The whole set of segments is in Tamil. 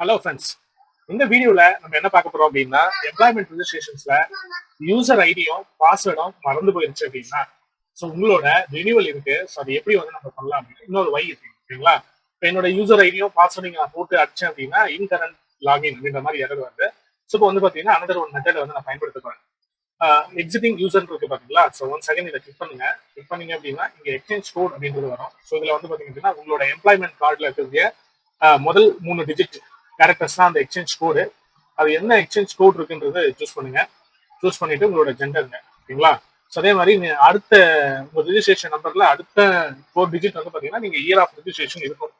ஹலோ ஃப்ரெண்ட்ஸ் இந்த வீடியோல நம்ம என்ன பார்க்க போறோம் அப்படின்னா எம்ப்ளாய்மெண்ட் ரிஜிஸ்ட்ரேஷன்ஸ்ல யூசர் ஐடியும் பாஸ்வேர்டும் மறந்து போயிருச்சு அப்படின்னா ஸோ உங்களோட ரினியூவல் இருக்கு. ஸோ அது எப்படி வந்து நம்ம பண்ணலாம் அப்படின்னு இன்னொரு வை இருக்கு ஓகேங்களா இப்போ என்னோட யூசர் ஐடியும் பாஸ்வேர்டையும் நான் போட்டு அடிச்சேன் அப்படின்னா இன்கரண்ட் லாகின் அப்படின்ற மாதிரி எரர் வந்து ஸோ இப்போ வந்து பார்த்தீங்கன்னா அனதர் ஒன் மெத்தட் வந்து நான் பயன்படுத்த போறேன் எக்ஸிட்டிங் யூசர் இருக்கு பாத்தீங்களா? ஸோ ஒன் செகண்ட் இதை கிளிக் பண்ணுங்க. கிளிக் பண்ணீங்க அப்படின்னா இங்க எக்ஸ்சேஞ்ச் கோட் அப்படின்றது வரும். ஸோ இதுல வந்து பாத்தீங்கன்னா உங்களோட எம்ப்ளாய்மெண்ட் கார்டுல இருக்கக்கூடிய முதல் மூணு டிஜிட் கேரக்டர்ஸ் தான் அந்த எக்ஸ்சேஞ்ச் கோடு அது என்ன எக்ஸ்சேஞ்ச் கோட் இருக்குன்றது சூஸ் பண்ணுங்க. சூஸ் பண்ணிட்டு உங்களோட ஜெண்டருங்க ஓகேங்களா? ஸோ அதே மாதிரி நீ அடுத்த உங்க ரிஜிஸ்ட்ரேஷன் நம்பர்ல அடுத்த ஃபோர் டிஜிட் வந்து பாத்தீங்கன்னா நீங்க இயர் ஆஃப் ரிஜிஸ்ட்ரேஷன் இருக்கும்.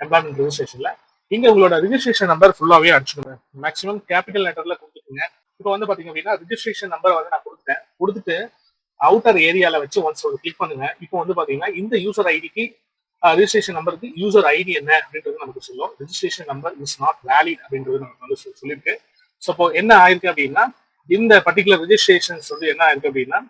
எம்ப்ளாய்மெண்ட் ரிஜிஸ்ட்ரேஷன்ல இங்க உங்களோட ரிஜிஸ்ட்ரேஷன் நம்பர் ஃபுல்லாவே அடிச்சுக்கோங்க மேக்ஸிமம் கேபிட்டல் லெட்டர்ல கொடுத்துக்கோங்க. இப்போ வந்து பாத்தீங்க அப்படின்னா ரிஜிஸ்ட்ரேஷன் நம்பர் வந்து நான் கொடுத்துட்டேன் கொடுத்துட்டு அவுட்டர் ஏரியால வச்சு ஒன்ஸ் ஒரு கிளிக் பண்ணுங்க. இப்போ வந்து பாத்தீங்கன்னா இந்த யூசர் ஐடிக்கு ரிஜிஸ்ட்ரேஷன் நம்பருக்கு யூசர் ஐடி என்ன அப்படின்றது நமக்கு சொல்லும். Registration number is not valid அப்படின்றது நமக்கு வந்து சொல்லியிருக்கு ஸோ இப்போ என்ன ஆயிருக்கு அப்படின்னா இந்த பர்டிகுலர் ரிஜிஸ்ட்ரேஷன்ஸ் வந்து என்ன ஆயிருக்கு அப்படின்னா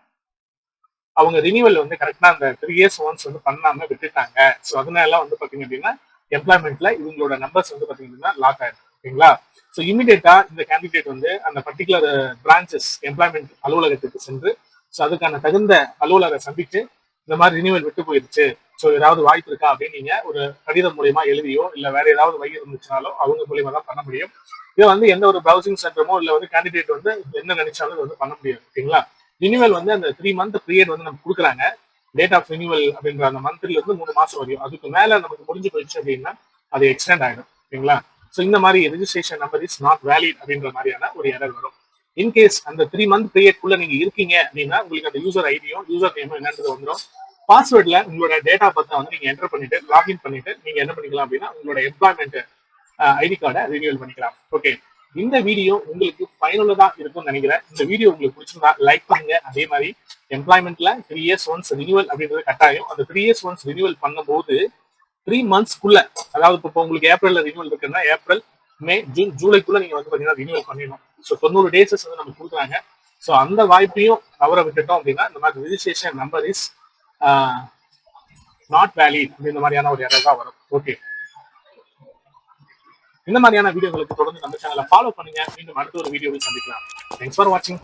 அவங்க ரினியூவல் வந்து கரெக்டா அந்த த்ரீ இயர்ஸ் ஒன்ஸ் வந்து பண்ணாம விட்டுட்டாங்க. ஸோ அதனால வந்து பாத்தீங்க அப்படின்னா எம்ப்ளாய்மெண்ட்ல இவங்களோட நம்பர்ஸ் வந்து பாத்தீங்க அப்படின்னா லாக் ஆயிருக்கு. ஓகேங்களா? ஸோ இமிடியேட்டா இந்த கேண்டிடேட் வந்து அந்த பர்டிகுலர் பிரான்ச்சஸ் எம்ப்ளாய்மெண்ட் அலுவலகத்துக்கு சென்று ஸோ அதுக்கான தகுந்த அலுவலரை சந்திச்சு இந்த மாதிரி ரினியூவல் விட்டு போயிருச்சு. ஸோ ஏதாவது வாய்ப்பு இருக்கா அப்படின்னு நீங்க ஒரு கடிதம் மூலியமா எழுதியோ இல்ல வேற ஏதாவது வழி இருந்துச்சுனாலோ அவங்க மூலியமா தான் பண்ண முடியும். இதை வந்து எந்த ஒரு ப்ரௌசிங் சென்டரமோ இல்ல வந்து கேண்டிடேட் வந்து என்ன நினைச்சாலும் வந்து பண்ண முடியாது ஓகேங்களா? ரினிவல் வந்து அந்த த்ரீ மந்த் பீரியட் வந்து நமக்கு கொடுக்குறாங்க. டேட் ஆஃப் ரினிவல் அப்படின்ற அந்த மந்த்ல இருந்து மூணு மாசம் வரையும். அதுக்கு மேல நமக்கு முடிஞ்சு போயிடுச்சு அப்படின்னா அது எக்ஸ்டெண்ட் ஆயிடும். ஓகேங்களா? ஸோ இந்த மாதிரி registration number is not valid அப்படின்ற மாதிரியான ஒரு எரர் வரும். இன்கேஸ் அந்த த்ரீ மந்த் பீரியட்குள்ள நீங்க இருக்கீங்க அப்படின்னா உங்களுக்கு அந்த யூசர் ஐடியும் யூசர் நேமும் என்னன்றது வந்துடும் பாஸ்வேர்ட்ல உங்களோட டேட்டா பத்தை வந்து நீங்க என்டர் பண்ணிட்டு லாகின் பண்ணிட்டு நீங்க என்ன பண்ணிக்கலாம் அப்படின்னா உங்களோட எம்ப்ளாய்மெண்ட் ஐடி கார்டை ரினியூவல் பண்ணிக்கலாம். ஓகே இந்த வீடியோ உங்களுக்கு பயனுள்ளதா இருக்கும்னு நினைக்கிறேன். இந்த வீடியோ உங்களுக்கு பிடிச்சிருந்தா லைக் பண்ணுங்க. அதே மாதிரி எம்ப்ளாய்மெண்ட்ல த்ரீ இயர்ஸ் ஒன்ஸ் ரினியூவல் அப்படின்றது கட்டாயம். அந்த த்ரீ இயர்ஸ் ஒன்ஸ் ரினியூவல் பண்ணும்போது த்ரீ மந்த்ஸ்க்குள்ள அதாவது இப்போ உங்களுக்கு ஏப்ரல்ல ரினியூவல் இருக்குன்னா ஏப்ரல் மே ஜூன் ஜூலைக்குள்ள நீங்க வந்து பாத்தீங்கன்னா ரினியூவல் பண்ணிடணும். ஸோ தொண்ணூறு டேஸஸ் வந்து நமக்கு கொடுக்குறாங்க. ஸோ அந்த வாய்ப்பையும் தவற விட்டுட்டோம் அப்படின்னா இந்த மாதிரி registration number is not valid இந்த மாதிரியான ஒரு எரர் தான் வரும். ஓகே இந்த மாதிரியான வீடியோகளுக்கு தொடர்ந்து நம்ம சேனலை ஃபாலோ பண்ணுங்க. மீண்டும் அடுத்த ஒரு வீடியோவில் சந்திக்கலாம். தேங்க்ஸ் ஃபார் வாட்சிங்